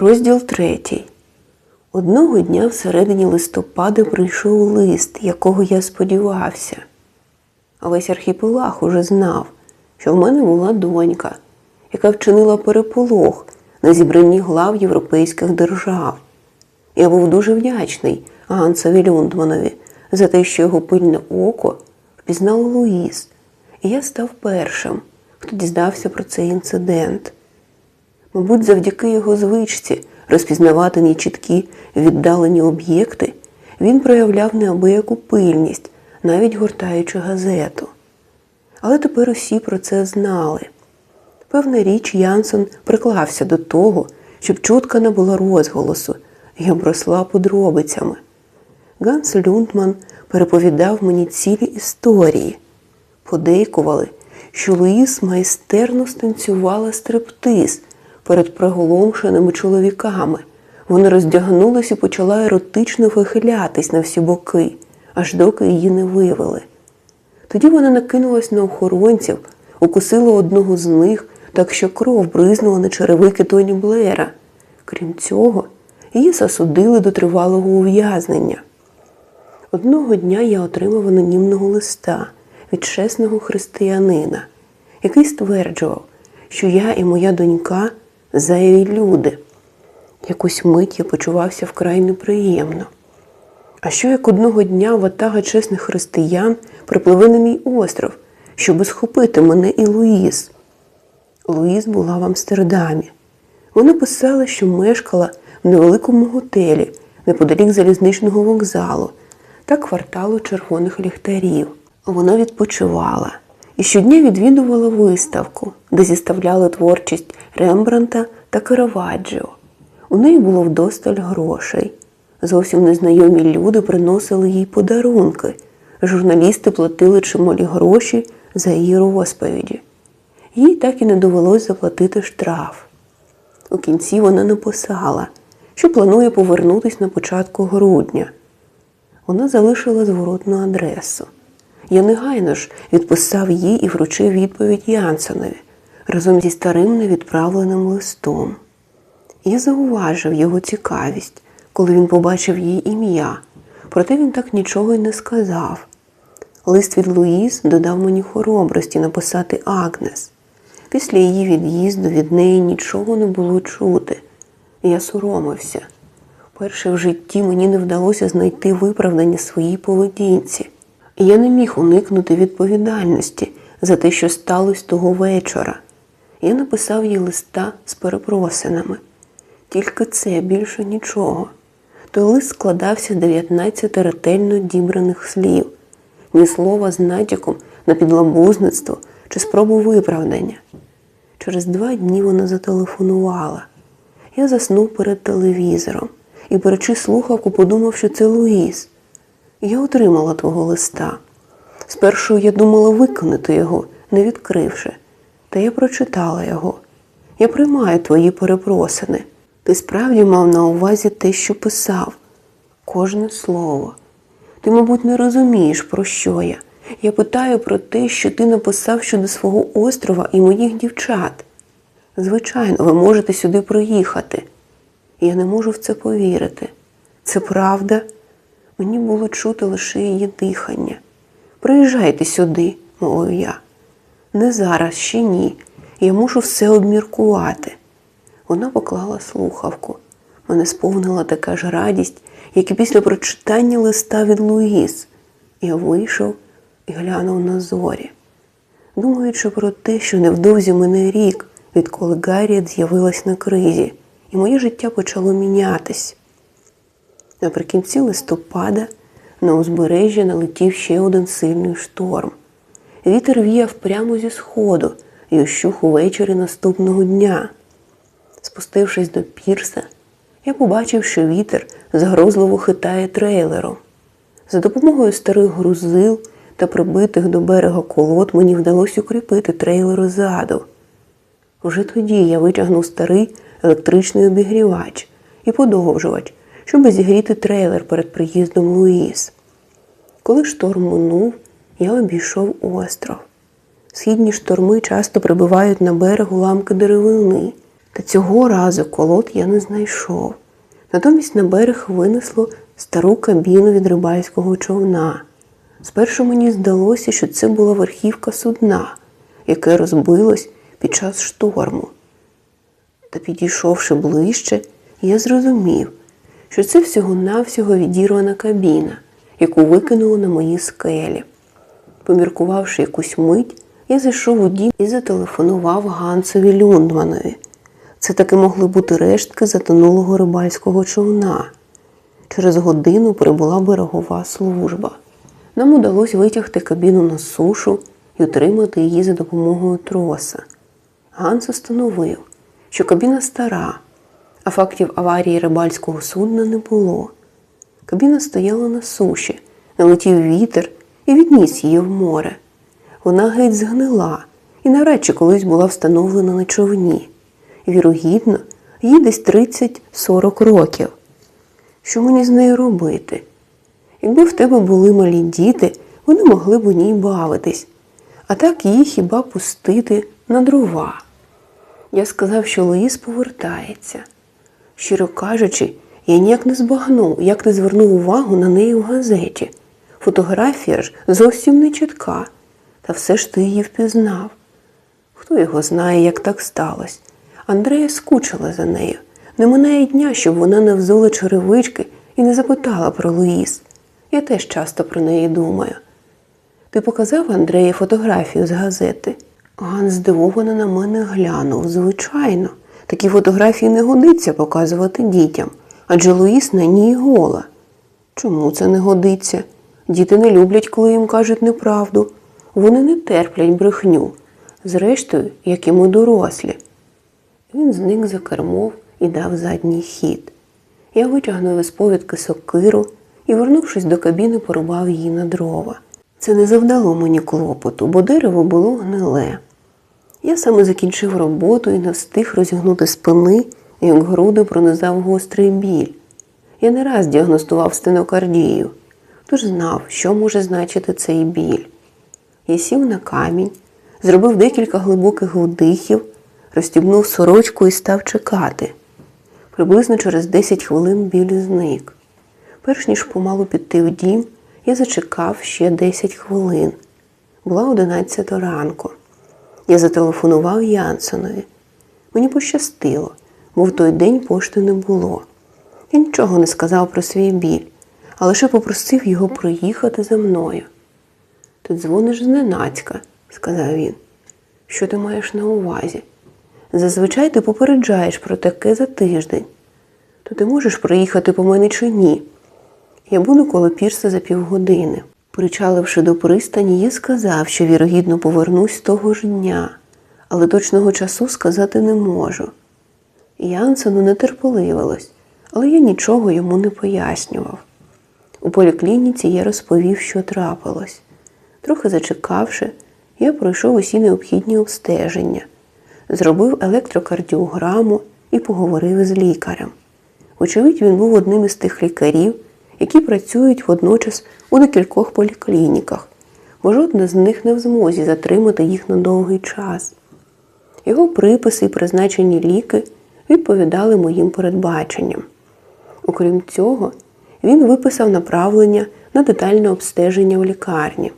Розділ третій. Одного дня всередині листопада прийшов лист, якого я сподівався. А весь архіпелаг уже знав, що в мене була донька, яка вчинила переполох на зібранні глав європейських держав. Я був дуже вдячний Гансові Люндманові за те, що його пильне око впізнало Луїс, і я став першим, хто дізнався про цей інцидент. Мабуть, завдяки його звичці розпізнавати нечіткі віддалені об'єкти, він проявляв неабияку пильність, навіть гортаючи газету. Але тепер усі про це знали. Певна річ, Янсон приклався до того, щоб чутка не була розголосу і обросла подробицями. Ганс Люндман переповідав мені цілі історії. Подейкували, що Луїс майстерно станцювала стриптиз перед приголомшеними чоловіками. Вона роздягнулась і почала еротично вихилятись на всі боки, аж доки її не вивели. Тоді вона накинулась на охоронців, укусила одного з них, так що кров бризнула на черевики Тоні Блера. Крім цього, її засудили до тривалого ув'язнення. Одного дня я отримав анонімного листа від чесного християнина, який стверджував, що я і моя донька зайві люди. Якусь мить я почувався вкрай неприємно. А що як одного дня ватага чесних християн припливе на мій остров, щоби схопити мене і Луїз? Луїз була в Амстердамі. Вона писала, що мешкала в невеликому готелі неподалік залізничного вокзалу та кварталу червоних ліхтарів. Вона відпочивала і щодня відвідувала виставку, де зіставляли творчість Рембранта та Караваджо. У неї було вдосталь грошей. Зовсім незнайомі люди приносили їй подарунки. Журналісти платили чималі гроші за її розповіді. Їй так і не довелось заплатити штраф. У кінці вона написала, що планує повернутись на початку грудня. Вона залишила зворотну адресу. Я негайно ж відписав їй і вручив відповідь Янсонові разом зі старим невідправленим листом. Я зауважив його цікавість, коли він побачив її ім'я, проте він так нічого й не сказав. Лист від Луїз додав мені хоробрості написати Агнес. Після її від'їзду від неї нічого не було чути. Я соромився. Перше в житті мені не вдалося знайти виправдання своїй поведінці. Я не міг уникнути відповідальності за те, що сталося того вечора. Я написав їй листа з перепросинами. Тільки це більше нічого. Той лист складався з 19 ретельно дібраних слів, ні слова з натяком на підлабузництво чи спробу виправдання. Через два дні вона зателефонувала. Я заснув перед телевізором і, беручи слухавку, подумав, що це Луїс. Я отримала твого листа. Спершу я думала виконати його, не відкривши, та я прочитала його. Я приймаю твої перепросини. Ти справді мав на увазі те, що писав, кожне слово. Ти, мабуть, не розумієш, про що я. Я питаю про те, що ти написав щодо свого острова і моїх дівчат. Звичайно, ви можете сюди приїхати. Я не можу в це повірити. Це правда. Мені було чути лише її дихання. Приїжджайте сюди, мовив я. Не зараз, ще ні. Я мушу все обміркувати. Вона поклала слухавку. Мене сповнила така ж радість, як і після прочитання листа від Луїс. Я вийшов і глянув на зорі, думаючи про те, що невдовзі мене рік, відколи Гарріет з'явилась на кризі, і моє життя почало мінятись. Наприкінці листопада на узбережжя налетів ще один сильний шторм. Вітер віяв прямо зі сходу і ощух увечері наступного дня. Спустившись до пірса, я побачив, що вітер загрозливо хитає трейлером. За допомогою старих грузил та прибитих до берега колод мені вдалося укріпити трейлер ззаду. Уже тоді я витягнув старий електричний обігрівач і подовжувач, щоб зігріти трейлер перед приїздом Луїс. Коли шторм минув, я обійшов остров. Східні шторми часто прибивають на берег уламки деревини. Та цього разу колод я не знайшов. Натомість на берег винесло стару кабіну від рибальського човна. Спершу мені здалося, що це була верхівка судна, яке розбилось під час шторму. Та підійшовши ближче, я зрозумів, що це всього-навсього відірвана кабіна, яку викинуло на мої скелі. Поміркувавши якусь мить, я зайшов у дім і зателефонував Гансові Люндманові. Це таки могли бути рештки затонулого рибальського човна. Через годину прибула берегова служба. Нам удалося витягти кабіну на сушу і утримати її за допомогою троса. Ганс установив, що кабіна стара, а фактів аварії рибальського судна не було. Кабіна стояла на суші, налетів вітер і відніс її в море. Вона геть згнила і навряд чи колись була встановлена на човні. Вірогідно, їй десь 30-40 років. Що мені з нею робити? Якби в тебе були малі діти, вони могли б у ній бавитись, а так її хіба пустити на дрова. Я сказав, що Луїс повертається. Щиро кажучи, я ніяк не збагнув, як ти звернув увагу на неї в газеті. Фотографія ж зовсім не чітка, та все ж ти її впізнав. Хто його знає, як так сталося? Андрея скучила за нею. Не минає дня, щоб вона не взула черевички і не запитала про Луїс. Я теж часто про неї думаю. Ти показав Андреї фотографію з газети? Ганс здивовано на мене глянув. Звичайно, такі фотографії не годиться показувати дітям, адже Луїс на ній гола. Чому це не годиться? Діти не люблять, коли їм кажуть неправду. Вони не терплять брехню. Зрештою, як і ми дорослі. Він зник за кермов і дав задній хід. Я витягнув із повідки сокиру і, вернувшись до кабіни, порубав її на дрова. Це не завдало мені клопоту, бо дерево було гниле. Я саме закінчив роботу і не встиг розігнути спини, як груди пронизав гострий біль. Я не раз діагностував стенокардію, тож знав, що може значити цей біль. Я сів на камінь, зробив декілька глибоких вдихів, розстібнув сорочку і став чекати. Приблизно через 10 хвилин біль зник. Перш ніж помалу піти в дім, я зачекав ще 10 хвилин. Була 11 ранку. Я зателефонував Янсонові. Мені пощастило, бо в той день пошти не було. Я нічого не сказав про свій біль, а лише попросив його проїхати за мною. Ти дзвониш зненацька, сказав він. Що ти маєш на увазі? Зазвичай ти попереджаєш про таке за тиждень. То ти можеш проїхати по мене чи ні? Я буду коло пірса за півгодини. Причаливши до пристані, я сказав, що вірогідно повернусь того ж дня, але точного часу сказати не можу. Янсену нетерпеливилось, але я нічого йому не пояснював. У поліклініці я розповів, що трапилось. Трохи зачекавши, я пройшов усі необхідні обстеження, зробив електрокардіограму і поговорив з лікарем. Очевидь, він був одним із тих лікарів, які працюють водночас у декількох поліклініках, бо жодна з них не в змозі затримати їх на довгий час. Його приписи і призначені ліки відповідали моїм передбаченням. Окрім цього, він виписав направлення на детальне обстеження в лікарні.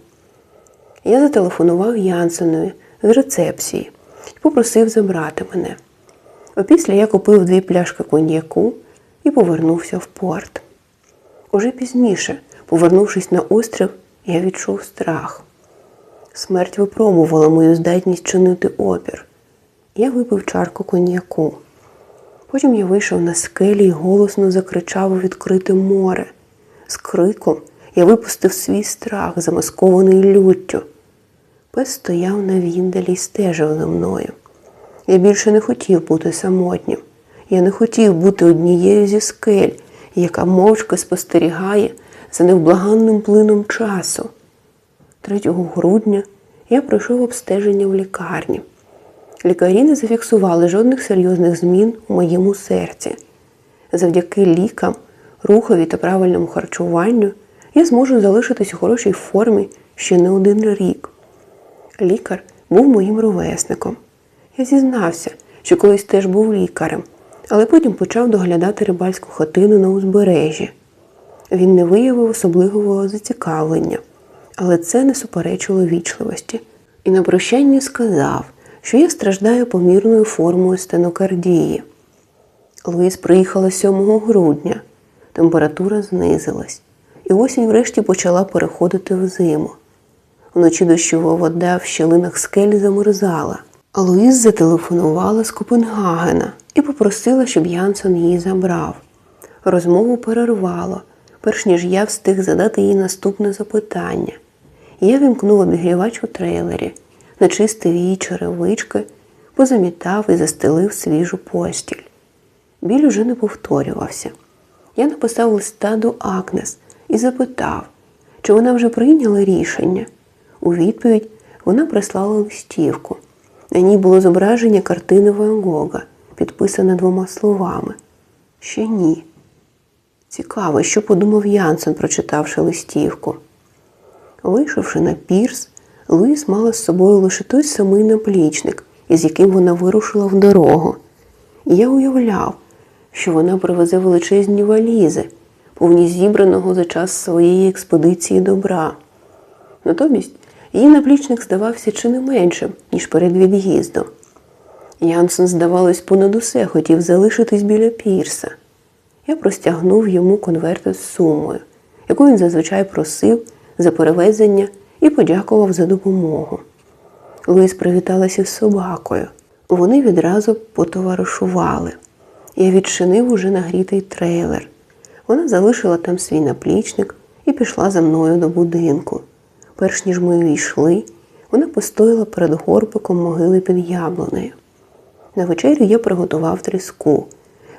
Я зателефонував Янсенові з рецепції і попросив забрати мене. Опісля я купив дві пляшки коньяку і повернувся в порт. Уже пізніше, повернувшись на острів, я відчув страх. Смерть випробувала мою здатність чинити опір. Я випив чарку коньяку. Потім я вийшов на скелі і голосно закричав у відкрите море. З криком я випустив свій страх, замаскований люттю. Пес стояв на віндалі і стежив за мною. Я більше не хотів бути самотнім. Я не хотів бути однією зі скель, яка мовчки спостерігає за невблаганним плином часу. 3 грудня я пройшов обстеження в лікарні. Лікарі не зафіксували жодних серйозних змін у моєму серці. Завдяки лікам, рухові та правильному харчуванню я зможу залишитись у хорошій формі ще не один рік. Лікар був моїм ровесником. Я зізнався, що колись теж був лікарем, але потім почав доглядати рибальську хатину на узбережжі. Він не виявив особливого зацікавлення, але це не суперечило вічливості. І на прощання сказав, що я страждаю помірною формою стенокардії. Луїс приїхала 7 грудня. Температура знизилась, і осінь врешті почала переходити в зиму. Вночі дощова вода в щелинах скелі замерзала. Луїс зателефонувала з Копенгагена і попросила, щоб Янсон її забрав. Розмову перервало, перш ніж я встиг задати їй наступне запитання. Я вімкнув обігрівач у трейлері, начистив її черевички, позамітав і застелив свіжу постіль. Біль уже не повторювався. Я написав листа до Агнес і запитав, чи вона вже прийняла рішення. У відповідь вона прислала листівку. На ній було зображення картини Ван Гога, підписане двома словами. Ще ні. Цікаво, що подумав Янсен, прочитавши листівку. Вийшовши на пірс, Луїс мала з собою лише той самий наплічник, із яким вона вирушила в дорогу. І я уявляв, що вона привезе величезні валізи, повні зібраного за час своєї експедиції добра. Натомість її наплічник здавався чи не меншим, ніж перед від'їздом. Янсен, здавалось, понад усе хотів залишитись біля пірса. Я простягнув йому конверт з сумою, яку він зазвичай просив за перевезення і подякував за допомогу. Луїс привіталася з собакою. Вони відразу потоваришували. Я відчинив уже нагрітий трейлер. Вона залишила там свій наплічник і пішла за мною до будинку. Перш ніж ми увійшли, вона постояла перед горбиком могили під яблунею. На вечерю я приготував тріску.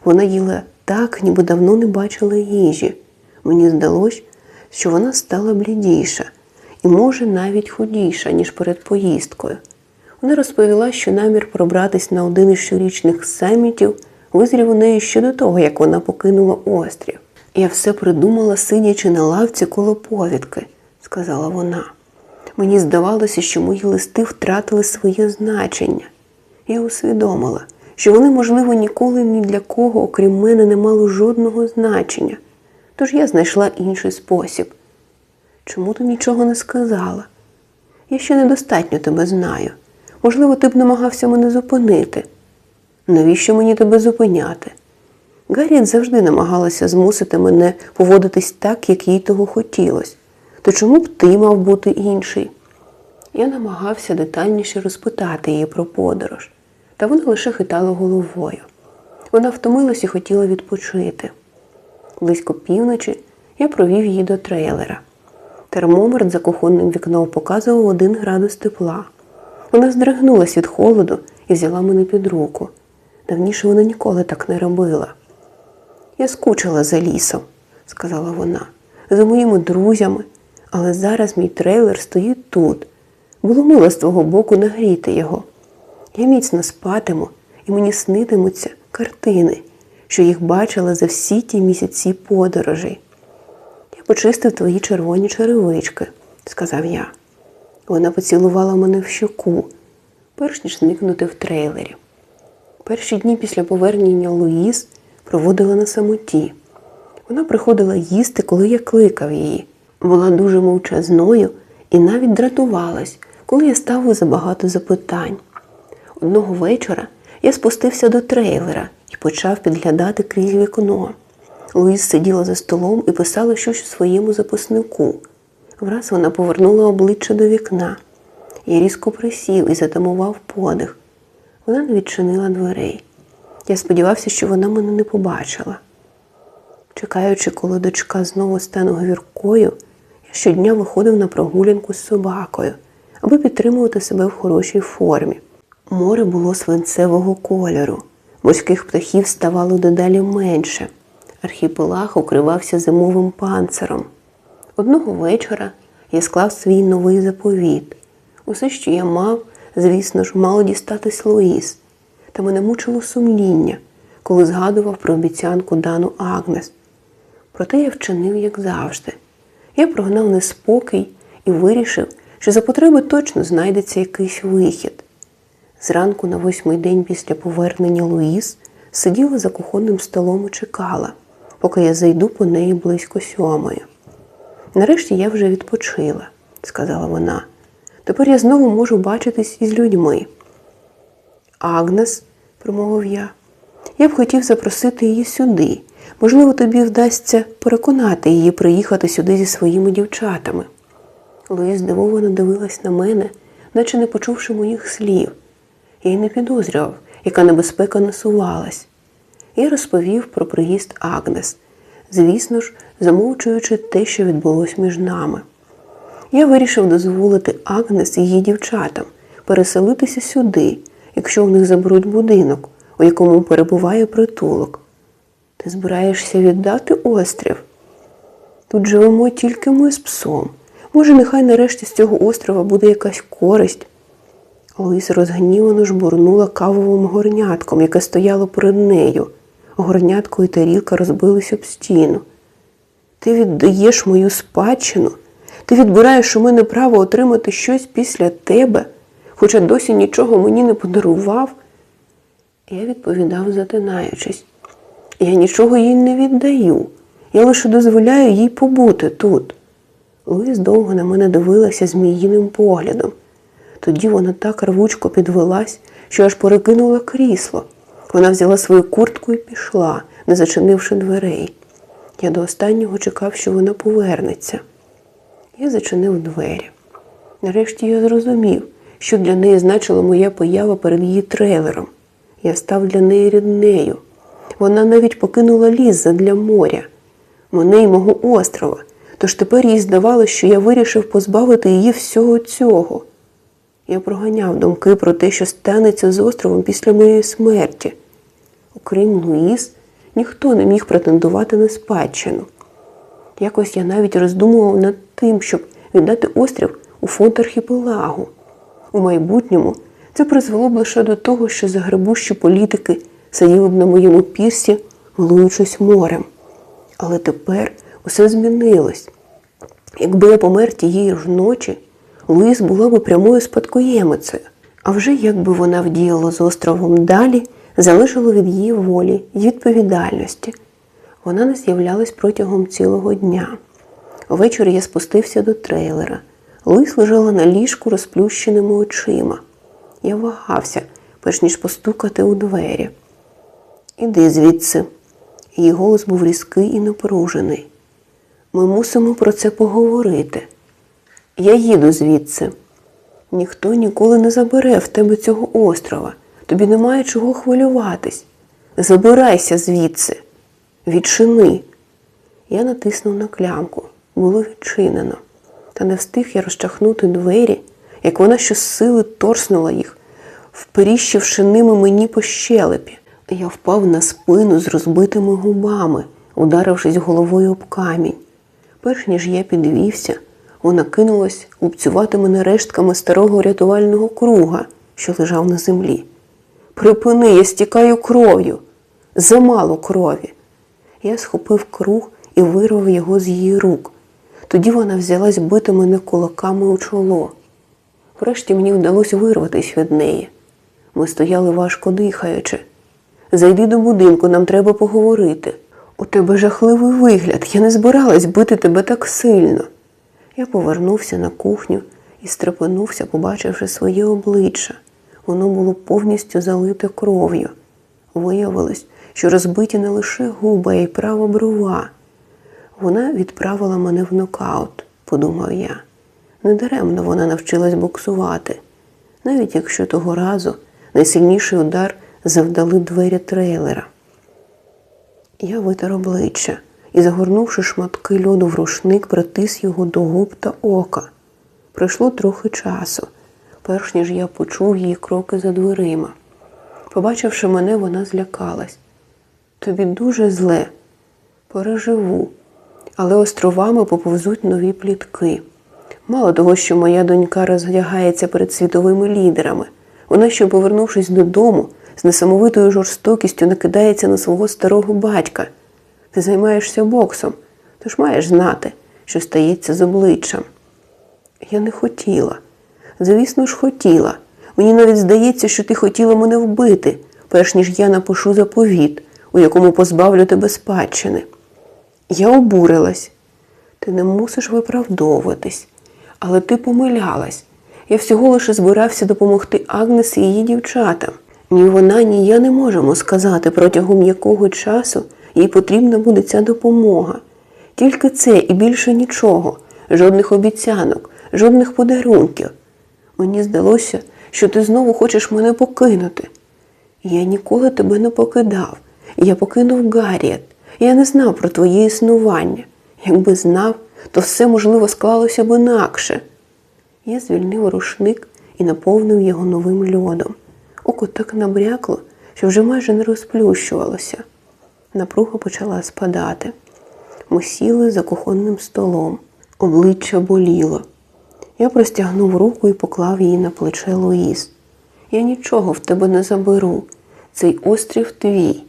Вона їла так, ніби давно не бачила їжі. Мені здалось, що вона стала блідіша і, може, навіть худіша, ніж перед поїздкою. Вона розповіла, що намір пробратись на один із щорічних самітів визрів у неї ще до того, як вона покинула острів. Я все придумала, сидячи на лавці коло повідки, сказала вона. Мені здавалося, що мої листи втратили своє значення. Я усвідомила, що вони, можливо, ніколи ні для кого, окрім мене, не мали жодного значення. Тож я знайшла інший спосіб. Чому ти нічого не сказала? Я ще недостатньо тебе знаю. Можливо, ти б намагався мене зупинити. Навіщо мені тебе зупиняти? Гарріет завжди намагалася змусити мене поводитись так, як їй того хотілося. То чому б ти мав бути інший? Я намагався детальніше розпитати її про подорож, та вона лише хитала головою. Вона втомилась і хотіла відпочити. Близько півночі я провів її до трейлера. Термометр за кухонним вікном показував один градус тепла. Вона здригнулась від холоду і взяла мене під руку. Давніше вона ніколи так не робила. Я скучила за лісом, сказала вона, за моїми друзями, але зараз мій трейлер стоїть тут. Було мило з твого боку нагріти його. Я міцно спатиму, і мені снитимуться картини, що їх бачила за всі ті місяці подорожей. Я почистив твої червоні черевички, сказав я. Вона поцілувала мене в щоку, перш ніж зникнути в трейлері. Перші дні після повернення Луїс проводила на самоті. Вона приходила їсти, коли я кликав її. Була дуже мовчазною і навіть дратувалась, коли я ставив забагато запитань. Одного вечора я спустився до трейлера і почав підглядати крізь вікно. Луїс сиділа за столом і писала щось у своєму записнику. Враз вона повернула обличчя до вікна. Я різко присів і затамував подих. Вона не відчинила дверей. Я сподівався, що вона мене не побачила. Чекаючи, коли дочка знову стане говіркою, я щодня виходив на прогулянку з собакою, аби підтримувати себе в хорошій формі. Море було свинцевого кольору, морських птахів ставало дедалі менше. Архіпелаг укривався зимовим панциром. Одного вечора я склав свій новий заповіт. Усе, що я мав, звісно ж, мало дістатись Луїс, та мене мучило сумління, коли згадував про обіцянку дану Агнес. Проте я вчинив, як завжди. Я прогнав неспокій і вирішив, що за потреби точно знайдеться якийсь вихід. Зранку на восьмий день після повернення Луїс сиділа за кухонним столом і чекала, поки я зайду по неї близько сьомої. Нарешті я вже відпочила, сказала вона. Тепер я знову можу бачитись із людьми. Агнес, промовив я, я б хотів запросити її сюди. Можливо, тобі вдасться переконати її приїхати сюди зі своїми дівчатами. Луїс здивовано дивилась на мене, наче не почувши моїх слів. Я й не підозрював, яка небезпека насувалась. Я розповів про приїзд Агнес, звісно ж, замовчуючи те, що відбулось між нами. Я вирішив дозволити Агнес і її дівчатам переселитися сюди, якщо в них заберуть будинок, у якому перебуває притулок. Ти збираєшся віддати острів? Тут живемо тільки ми з псом. Може, нехай нарешті з цього острова буде якась користь. Луїс розгнівано жбурнула кавовим горнятком, яке стояло перед нею. Горнятко і тарілка розбились об стіну. Ти віддаєш мою спадщину? Ти відбираєш у мене право отримати щось після тебе, хоча досі нічого мені не подарував. Я відповідав, затинаючись. Я нічого їй не віддаю. Я лише дозволяю їй побути тут. Луїс довго на мене дивилася зміїним поглядом. Тоді вона так рвучко підвелась, що аж перекинула крісло. Вона взяла свою куртку і пішла, не зачинивши дверей. Я до останнього чекав, що вона повернеться. Я зачинив двері. Нарешті я зрозумів, що для неї значила моя поява перед її трейлером. Я став для неї ріднею. Вона навіть покинула ліс задля моря, мене й мого острова. Тож тепер їй здавалося, що я вирішив позбавити її всього цього. Я проганяв думки про те, що станеться з островом після моєї смерті. Окрім Луїс, ніхто не міг претендувати на спадщину. Якось я навіть роздумував над тим, щоб віддати острів у фонд архіпелагу. У майбутньому це призвело б лише до того, що загребущі політики сиділи б на моєму пірсі, милуючись морем. Але тепер усе змінилось. Якби я помер тієї ж ночі, Луїс була б прямою спадкоємицею. А вже якби вона вдіяла з островом далі, залишило від її волі й відповідальності. Вона не з'являлась протягом цілого дня. Ввечері я спустився до трейлера. Луїс лежала на ліжку розплющеними очима. Я вагався, перш ніж постукати у двері. Іди звідси. Її голос був різкий і напружений. Ми мусимо про це поговорити. Я їду звідси. Ніхто ніколи не забере в тебе цього острова. Тобі немає чого хвилюватись. Забирайся звідси. Відчини. Я натиснув на клямку. Було відчинено. Та не встиг я розчахнути двері, як вона щосили торснула їх, вперіщивши ними мені по щелепі. Я впав на спину з розбитими губами, ударившись головою об камінь. Перш ніж я підвівся, вона кинулась лупцювати мене рештками старого рятувального круга, що лежав на землі. Припини, я стікаю кров'ю. Замало крові. Я схопив круг і вирвав його з її рук. Тоді вона взялась бити мене кулаками у чоло. Врешті мені вдалося вирватися від неї. Ми стояли важко дихаючи. Зайди до будинку, нам треба поговорити. У тебе жахливий вигляд, я не збиралась бити тебе так сильно. Я повернувся на кухню і стрепенувся, побачивши своє обличчя. Воно було повністю залите кров'ю. Виявилось, що розбиті не лише губи, а й права брова. Вона відправила мене в нокаут, подумав я. Недаремно вона навчилась боксувати, навіть якщо того разу найсильніший удар завдали двері трейлера. Я витер обличчя і, загорнувши шматки льоду в рушник, притис його до губ та ока. Пройшло трохи часу, перш ніж я почув її кроки за дверима. Побачивши мене, вона злякалась. Тобі дуже зле, переживу, але островами поповзуть нові плітки. Мало того, що моя донька роздягається перед світовими лідерами. Вона, що, повернувшись додому, з несамовитою жорстокістю накидається на свого старого батька. Ти займаєшся боксом, тож маєш знати, що стається з обличчям. Я не хотіла. Звісно ж, хотіла. Мені навіть здається, що ти хотіла мене вбити, перш ніж я напишу заповіт, у якому позбавлю тебе спадщини. Я обурилась. Ти не мусиш виправдовуватись, але ти помилялась. Я всього лише збирався допомогти Агнес і її дівчатам. Ні вона, ні я не можемо сказати, протягом якого часу їй потрібна буде ця допомога. Тільки це і більше нічого, жодних обіцянок, жодних подарунків. Мені здалося, що ти знову хочеш мене покинути. Я ніколи тебе не покидав. Я покинув Гарріет. Я не знав про твоє існування. Якби знав, то все, можливо, склалося б інакше. Я звільнив рушник і наповнив його новим льодом. Око так набрякло, що вже майже не розплющувалося. Напруга почала спадати. Ми сіли за кухонним столом. Обличчя боліло. Я простягнув руку і поклав її на плече Луїс. Я нічого в тебе не заберу. Цей острів твій.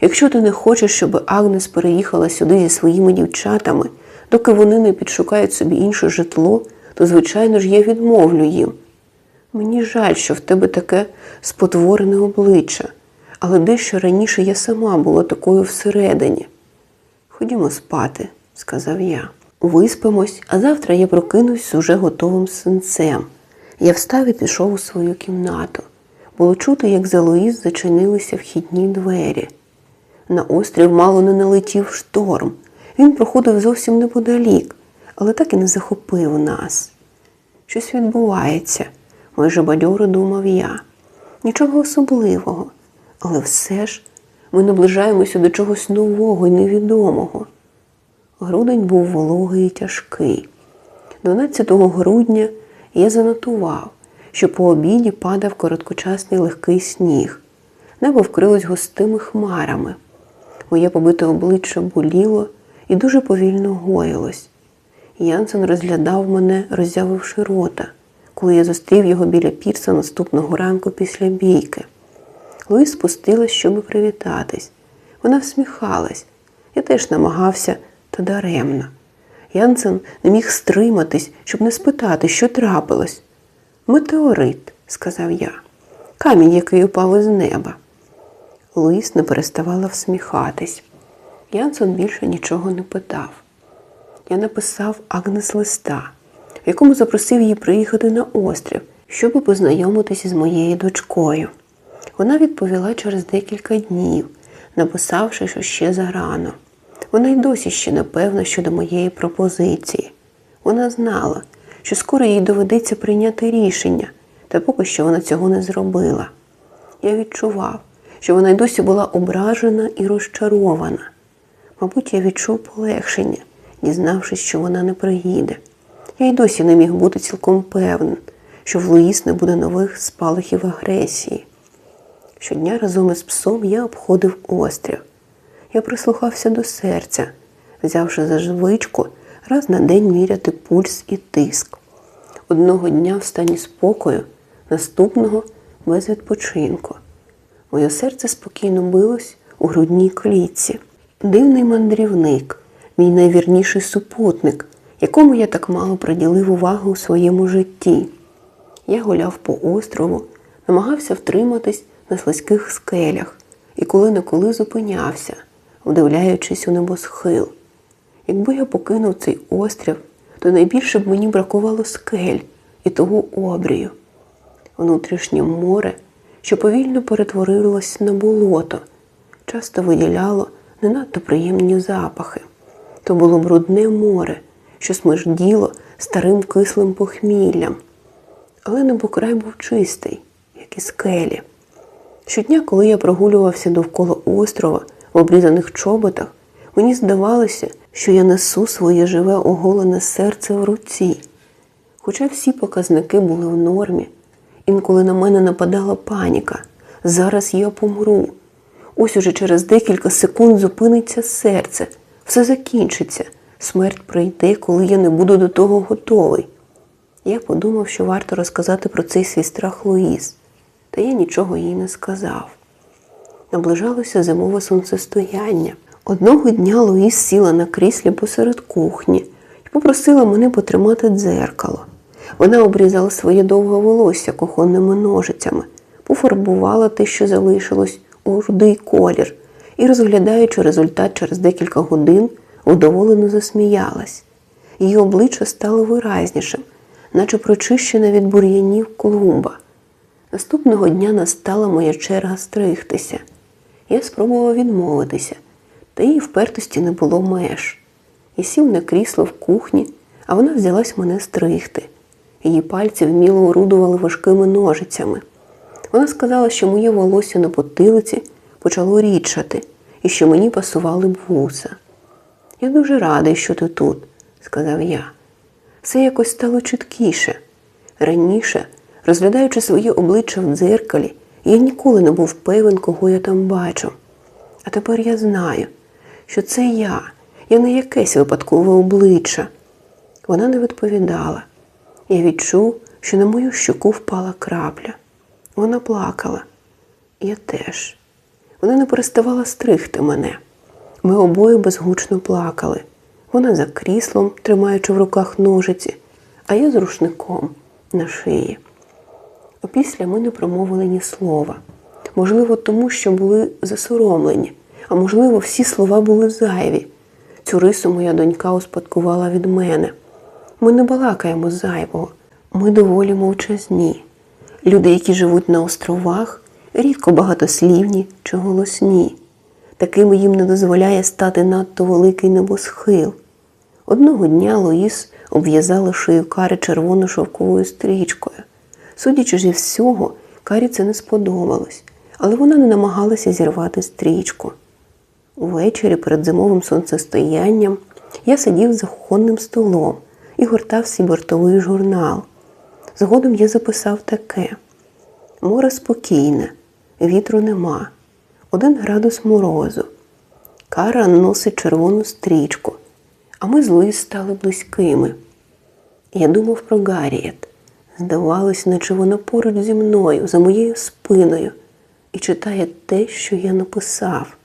Якщо ти не хочеш, щоб Агнес переїхала сюди зі своїми дівчатами, доки вони не підшукають собі інше житло, то, звичайно ж, я відмовлю їм. Мені жаль, що в тебе таке спотворене обличчя, але дещо раніше я сама була такою всередині. Ходімо спати, сказав я. Виспимось, а завтра я прокинусь з уже готовим синцем. Я встав і пішов у свою кімнату. Було чути, як за Луїз зачинилися вхідні двері. На острів мало не налетів шторм. Він проходив зовсім неподалік, але так і не захопив нас. Щось відбувається, майже бадьоро думав я. Нічого особливого, але все ж ми наближаємося до чогось нового і невідомого. Грудень був вологий і тяжкий. 12 грудня я занотував, що по обіді падав короткочасний легкий сніг. Небо вкрилось густими хмарами. Моє побите обличчя боліло і дуже повільно гоїлось. Янсен розглядав мене, роззявивши рота, коли я зустрів його біля пірса наступного ранку після бійки. Луїс спустилась, щоб привітатись. Вона всміхалась. Я теж намагався, та даремно. Янсен не міг стриматись, щоб не спитати, що трапилось. Метеорит, сказав я, камінь, який упав із неба. Луїс не переставала всміхатись. Янсон більше нічого не питав. Я написав Агнес листа, в якому запросив її приїхати на острів, щоб познайомитися з моєю дочкою. Вона відповіла через декілька днів, написавши, що ще зарано. Вона й досі ще не певна щодо моєї пропозиції. Вона знала, що скоро їй доведеться прийняти рішення, та поки що вона цього не зробила. Я відчував, що вона й досі була ображена і розчарована. Мабуть, я відчув полегшення, дізнавшись, що вона не приїде. Я й досі не міг бути цілком певним, що в Луїс не буде нових спалахів агресії. Щодня разом із псом я обходив острів. Я прислухався до серця, взявши за звичку раз на день міряти пульс і тиск. Одного дня в стані спокою, наступного без відпочинку. Моє серце спокійно билось у грудній клітці. Дивний мандрівник, мій найвірніший супутник, якому я так мало приділив увагу у своєму житті. Я гуляв по острову, намагався втриматись на слизьких скелях і коли неколи зупинявся, вдивляючись у небосхил. Якби я покинув цей острів, то найбільше б мені бракувало скель і того обрію. Внутрішнє море, що повільно перетворилось на болото, часто виділяло не надто приємні запахи. То було брудне море, що смерділо старим кислим похміллям. Але небокрай був чистий, як і скелі. Щодня, коли я прогулювався довкола острова в обрізаних чоботах, мені здавалося, що я несу своє живе оголене серце в руці. Хоча всі показники були в нормі, інколи на мене нападала паніка. Зараз я помру. Ось уже через декілька секунд зупиниться серце, все закінчиться. Смерть прийде, коли я не буду до того готовий. Я подумав, що варто розказати про цей свій страх Луїз, та я нічого їй не сказав. Наближалося зимове сонцестояння. Одного дня Луїс сіла на кріслі посеред кухні і попросила мене потримати дзеркало. Вона обрізала своє довге волосся кухонними ножицями, пофарбувала те, що залишилось, у рудий колір, і, розглядаючи результат через декілька годин, вдоволено засміялась. Її обличчя стало виразнішим, наче прочищене від бур'янів клумба. Наступного дня настала моя черга стригтися. Я спробував відмовитися, та її впертості не було меж. Я сів на крісло в кухні, а вона взялась мене стригти. Її пальці вміло орудували важкими ножицями. Вона сказала, що моє волосся на потилиці почало рідшати і що мені пасували б вуса. Я дуже радий, що ти тут, сказав я. Все якось стало чіткіше. Раніше, розглядаючи своє обличчя в дзеркалі, я ніколи не був певен, кого я там бачу. А тепер я знаю, що це я, я не якесь випадкове обличчя. Вона не відповідала. Я відчув, що на мою щоку впала крапля. Вона плакала. Я теж. Вона не переставала стригти мене. Ми обоє безгучно плакали. Вона за кріслом, тримаючи в руках ножиці, а я з рушником на шиї. Опісля ми не промовили ні слова. Можливо, тому що були засоромлені, а можливо, всі слова були зайві. Цю рису моя донька успадкувала від мене. Ми не балакаємо зайвого, ми доволі мовчазні. Люди, які живуть на островах, рідко багатослівні чи голосні. Такими їм не дозволяє стати надто великий небосхил. Одного дня Луїс обв'язала шию Кари червоно шовковою стрічкою. Судячи зі всього, Карі це не сподобалось, але вона не намагалася зірвати стрічку. Увечері перед зимовим сонцестоянням я сидів за кухонним столом і гортав свій бортовий журнал. Згодом я записав таке: море спокійне, вітру нема, один градус морозу. Кара носить червону стрічку, а ми з Луїс стали близькими. Я думав про Гарріет. Здавалось, наче вона поруч зі мною, за моєю спиною, і читає те, що я написав.